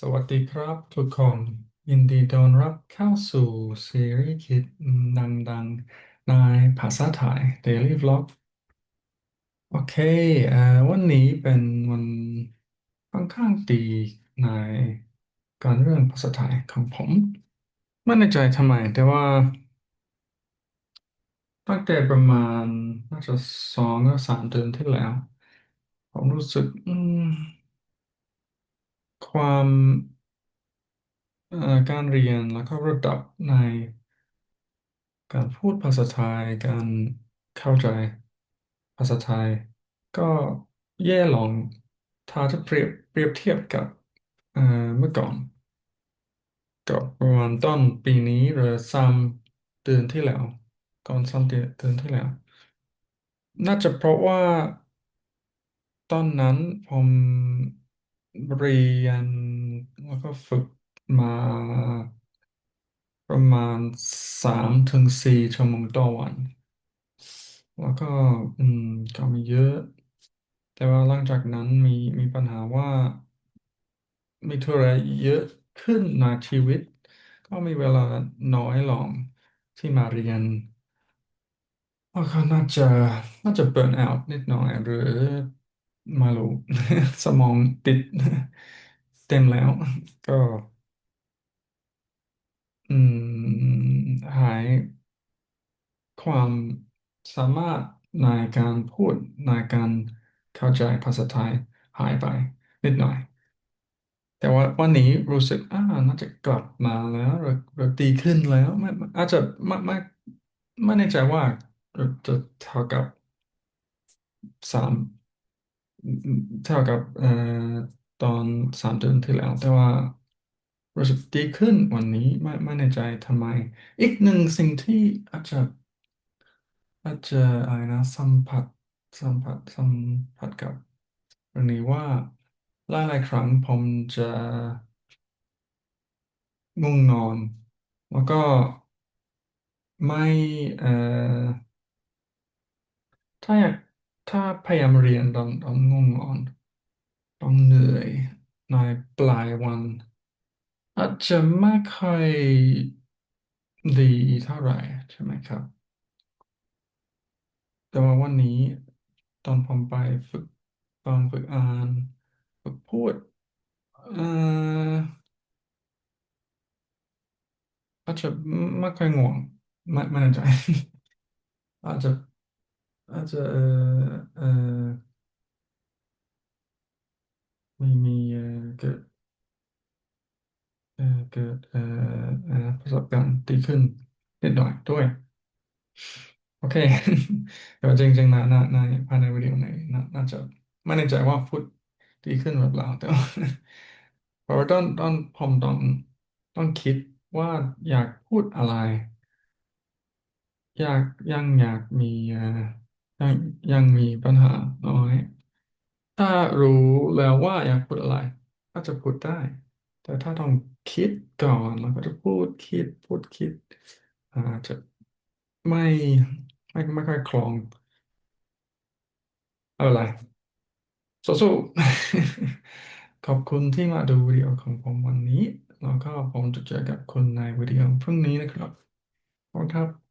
สวัสดีครับทุกคน ยินดีต้อนรับเข้าสู่ซีรีส์คิดดังๆในภาษาไทย Daily Vlog โอเคอ่อวันนี้เป็นวันค่อนข้างดีในการเรื่องภาษาไทยของผม ไม่แน่ใจทำไม แต่ว่าตั้งแต่ประมาณน่าจะสองหรือสามเดือนที่แล้ว ผมรู้สึก อืม ความการเรียนแล้วก็ระดับในการพูดภาษาไทย การเข้าใจภาษาไทย ก็แย่ลงถ้าจะเปรียบเปรียบเทียบกับเมื่อก่อนกับประมาณต้นปีนี้หรือสามเดือนที่แล้วก่อนสามเดือนเดือนที่แล้ว น่าจะเพราะว่าตอนนั้นผม เรียนแล้วก็ฝึกมาประมาณสามถึงสี่ชั่วโมงต่อวัน แล้วก็อืมก็มีเยอะ แต่ว่าหลังจากนั้นมีมีปัญหาว่า มีธุระเยอะขึ้นในชีวิต ก็มีเวลาน้อยลงที่มาเรียนแล้วก็น่าจะน่าจะเบิร์นเอาท์นิดหน่อยหรือ ไม่รู้ สมองติด เต็มแล้ว ก็ อืม หายความสามารถในการพูดในการเข้าใจภาษาไทยหายไปนิดหน่อย แต่ว่าวันนี้รู้สึกอ่าน่าจะกลับมาแล้วหรือหรือดีขึ้นแล้วไม่ไม่อาจจะไม่ไม่ไม่แน่ใจว่าจะเท่ากับสาม เท่ากับเอ่อตอนสามเดือนที่แล้ว แต่ว่ารู้สึกดีขึ้นวันนี้ไม่ไม่แน่ใจทำไม อีกหนึ่งสิ่งที่อาจจะอาจจะอะไรนะสัมผัสสัมผัสสัมผัสกับเรื่องนี้ว่าหลายๆครั้งผมจะง่วงนอน แล้วก็ไม่เอ่อถ้าอยาก ถ้าพยายามเรียนตอนตอนง่วงนอน ต้องเหนื่อยในปลายวัน อาจจะไม่ค่อยดีเท่าไหร่ใช่ไหมครับ แต่ว่าวันนี้ตอนผมไปฝึกตอนฝึกอ่านฝึกพูดเอ่ออาจจะไม่ค่อยง่วงไม่ไม่แน่ใจอาจจะ อาจจะเอ่อเอ่อมีมีเอ่อเกิดเอ่อเกิดเอ่อเอ่อประสบการณ์ดีขึ้นนิดหน่อยด้วย โอเคแต่ว่าจริงๆนะนะในภายในวิดีโอในน่าน่าจะไม่แน่ใจว่าพูดดีขึ้นหรือเปล่าแต่ว่า เพราะว่าต้องต้องผมต้องต้องคิดว่าอยากพูดอะไร อยากยังอยากมีเอ่อ ยังยังมีปัญหาน้อย ถ้ารู้แล้วว่าอยากพูดอะไร ก็จะพูดได้ แต่ถ้าต้องคิดก่อนแล้วก็จะพูดคิดพูดคิดอาจจะไม่ไม่ไม่ค่อยคล่องอะไรสู้ๆขอบคุณที่มาดูวิดีโอของผมวันนี้ แล้วก็ผมจะเจอกับคุณในวิดีโอพรุ่งนี้นะครับขอบคุณครับ